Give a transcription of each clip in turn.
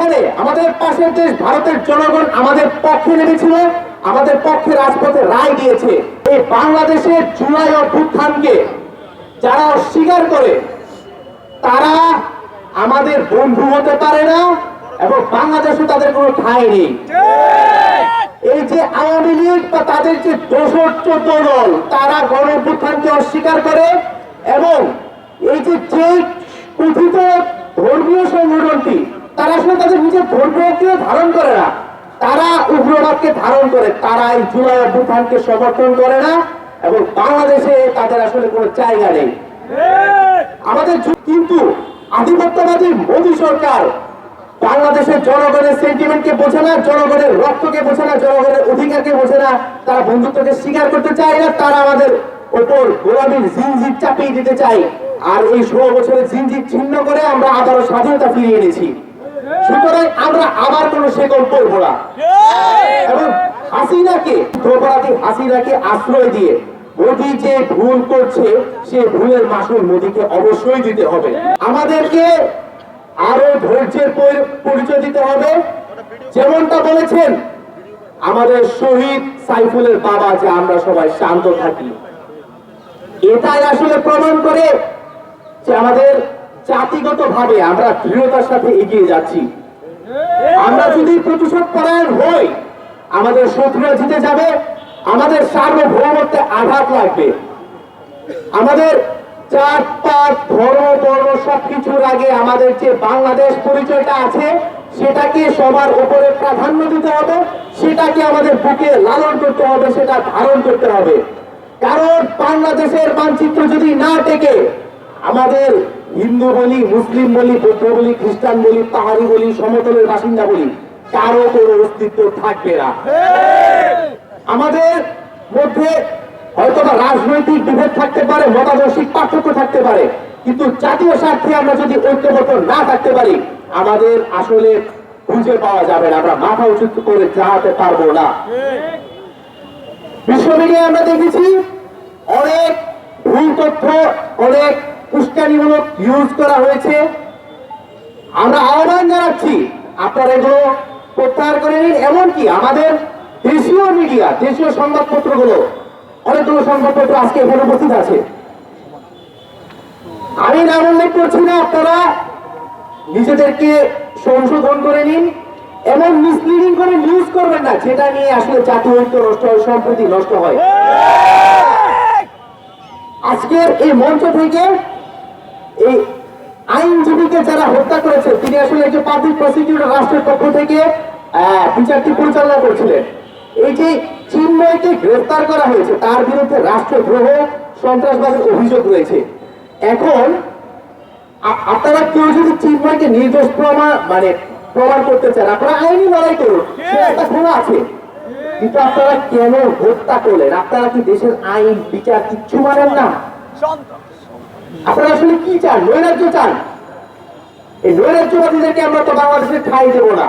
মাঝখানে আমাদের পাশের দেশ ভারতের জনগণ আমাদের পক্ষে নেমেছিল, আমাদের পক্ষে রাজপথে রায় দিয়েছে। এই বাংলাদেশের জুলাই অভ্যুত্থানকে যারা অস্বীকার করে, তারা আমাদের বন্ধু হতে পারে না এবং বাংলাদেশে তাদের কোনো ঠাঁই নেই। এই যে আওয়ামী লীগ বা তাদের যে দোষর চোদ্দ দল, তারা গণ অভ্যুত্থানকে অস্বীকার করে এবং এই যে যে কথিত ধর্মীয় সংগঠনটি তারা আসলে তাদের নিজের ধর্মকেও ধারণ করে না। তারা উগ্রবাদকে ধারণ করে তারা এই জুলাই অভ্যুত্থানকে সমর্থন করে না এবং বাংলাদেশে তাদের আসলে কোনো জায়গা নেই। আমাদের কিন্তু আধিপত্যবাদী মোদী সরকার বাংলাদেশের জনগণের সেন্টিমেন্টকে বোঝে না, জনগণের রক্তকে বোঝে না, জনগণের অধিকারকে বোঝে না, তারা বন্ধুত্বকে স্বীকার করতে চায় না, তারা আমাদের ওপর গোলামীর জিনজির চাপিয়ে দিতে চায়। আর এই ষোলো বছরের জিনজির ছিন্ন করে আমরা আবারও স্বাধীনতা ফিরিয়ে এনেছি। সুতরাং আমরা আবার কোনো শেকল করব না। এবং হাসিনাকে অপরাধী হাসিনাকে আশ্রয় দিয়ে মোদি যে ভুল করছে, সে ভুলের মাসুল মোদিকে অবশ্যই দিতে হবে। আমাদেরকে আরও ধৈর্যের পরিচয় দিতে হবে। যেমনটা বলেছেন, আমাদের শহীদ সাইফুলের বাবা যে আমরা সবাই শান্ত থাকি। এটাই আসলে প্রমাণ করে যে আমাদের জাতিগত ভাবে আমরা দৃঢ়তার সাথে এগিয়ে যাচ্ছি। আমরা যদি প্রতিশোধ পরায়ণ হই, আমাদের শত্রুরা জিতে যাবে, আমাদের সার্বভৌমত্বে আঘাত লাগবে। আমাদের চার পাঁচ ধর্ম, বর্ণ সবকিছুর আগে আমাদের যে বাংলাদেশ পরিচয়টা আছে, সেটাকে সবার উপরে প্রাধান্য দিতে হবে, সেটাকে আমাদের বুকে লালন করতে হবে, সেটা ধারণ করতে হবে। কারণ বাংলাদেশের মানচিত্র যদি না টেকে, আমাদের হিন্দু বলি, মুসলিম বলি, বৌদ্ধ বলি, খ্রিস্টান বলি, পাহাড়ি বলি, সমতলের বাসিন্দা বলি, কারও কোনো অস্তিত্ব থাকবে না। আমাদের মধ্যে হয়তো বা রাজনৈতিক বিভেদ থাকতে পারে, মতাদর্শিক পার্থক্য থাকতে পারে, কিন্তু জাতীয় স্বার্থে আমরা যদি ঐক্যবদ্ধ না থাকতে পারি, আমাদের আসলে খুঁজে পাওয়া যাবে না। আমরা মাথা উচিত করে যাওয়াতে পারব না। বিশ্ব মিডিয়ায় আমরা দেখেছি অনেক ভুল তথ্য, অনেক উস্কানিমূলক ইউজ করা হয়েছে। আমরা আহ্বান জানাচ্ছি আপনারা এগুলো প্রত্যাহার করে নিন। এমনকি আমাদের দেশীয় মিডিয়া দেশীয় সংবাদপত্রগুলো অনেকগুলো সংবাদপত্র আজকে এখানে উপস্থিত আছে। আমি নাম উল্লেখ করছি না আপনারা নিজেদেরকে সংশোধন করে নিন। এমন মিসলিডিং করে নিউজ করবেন না যেটা নিয়ে আসলে জাতীয় ঐক্য নষ্ট হয় সম্প্রতি নষ্ট হয়। আজকের এই মঞ্চ থেকে এই আইনজীবীকে যারা হত্যা করেছে তিনি আসলে একজন পাবলিক প্রসিকিউটর রাষ্ট্রের পক্ষ থেকে বিচারটি পরিচালনা করছিলেন। এই যে চিন্ময়কে গ্রেফতার করা হয়েছে তার বিরুদ্ধে রাষ্ট্রদ্রোহ সন্ত্রাসবাদের অভিযোগ রয়েছে। এখন আপনারা কেউ যদি চিন্ময়কে নির্দোষ প্রমাণ মানে প্রমাণ করতে চান আপনারা আইনি লড়াই করুন একটা খোলা আছে। কিন্তু আপনারা কেন হত্যা করলেন? আপনারা কি দেশের আইন বিচার কিচ্ছু মানেন না? আপনারা আসলে কি চান? নৈরাজ্য চান? এই নৈরাজ্যবাদীদেরকে আমরা তো বাংলাদেশে ঠাই দেব না।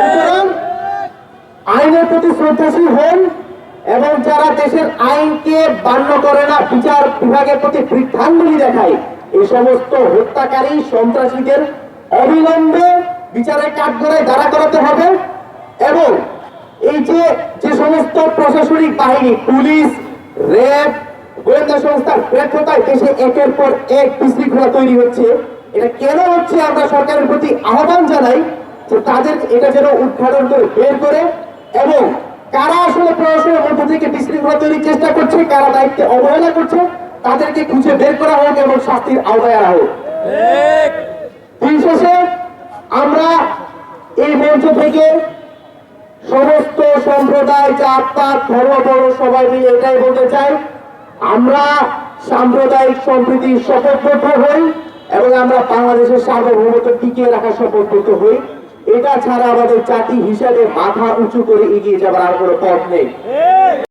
সুতরাং আইনের প্রতি শ্রদ্ধাশীল হন এবং যারা দেশের আইনকে মান্য করে না, বিচার বিভাগের প্রতি বৃদ্ধাঙ্গুলি দেখায় এই সমস্ত হত্যাকারী সন্ত্রাসীদের অবিলম্বে বিচারের কাঠগড়ায় দাঁড়া করাতে হবে এবং এই যে যে সমস্ত প্রশাসনিক বাহিনী, পুলিশ র্যাব গোয়েন্দা সংস্থার ব্যর্থতায় দেশে একের পর এক বিশৃঙ্খলা তৈরি হচ্ছে। এটা কেন হচ্ছে? আমরা সরকারের প্রতি আহ্বান জানাই যে তাদের এটা যেন উদ্ঘাটন করে বের করে এবং কারা আসলে প্রশাসনের মধ্য থেকে বিশৃঙ্খলা তৈরির চেষ্টা করছে কারা দায়িত্বে অবহেলা করছে তাদেরকে খুঁজে বের করা হোক এবং শাস্তির আওতায় আনা হোক। দিন শেষে আমরা এই মঞ্চ থেকে সমস্ত সম্প্রদায় জাত ধর্ম বর্ণ সবাই মিলে এটাই বলতে চাই। আমরা সাম্প্রদায়িক সম্প্রীতির শপথবদ্ধ হই এবং আমরা বাংলাদেশের সার্বভৌমত্ব টিকিয়ে রাখার শপথবদ্ধ হই। এটা ছাড়া আমাদের জাতি হিসাবে মাথা উঁচু করে এগিয়ে যাবার আর কোনো পথ নেই।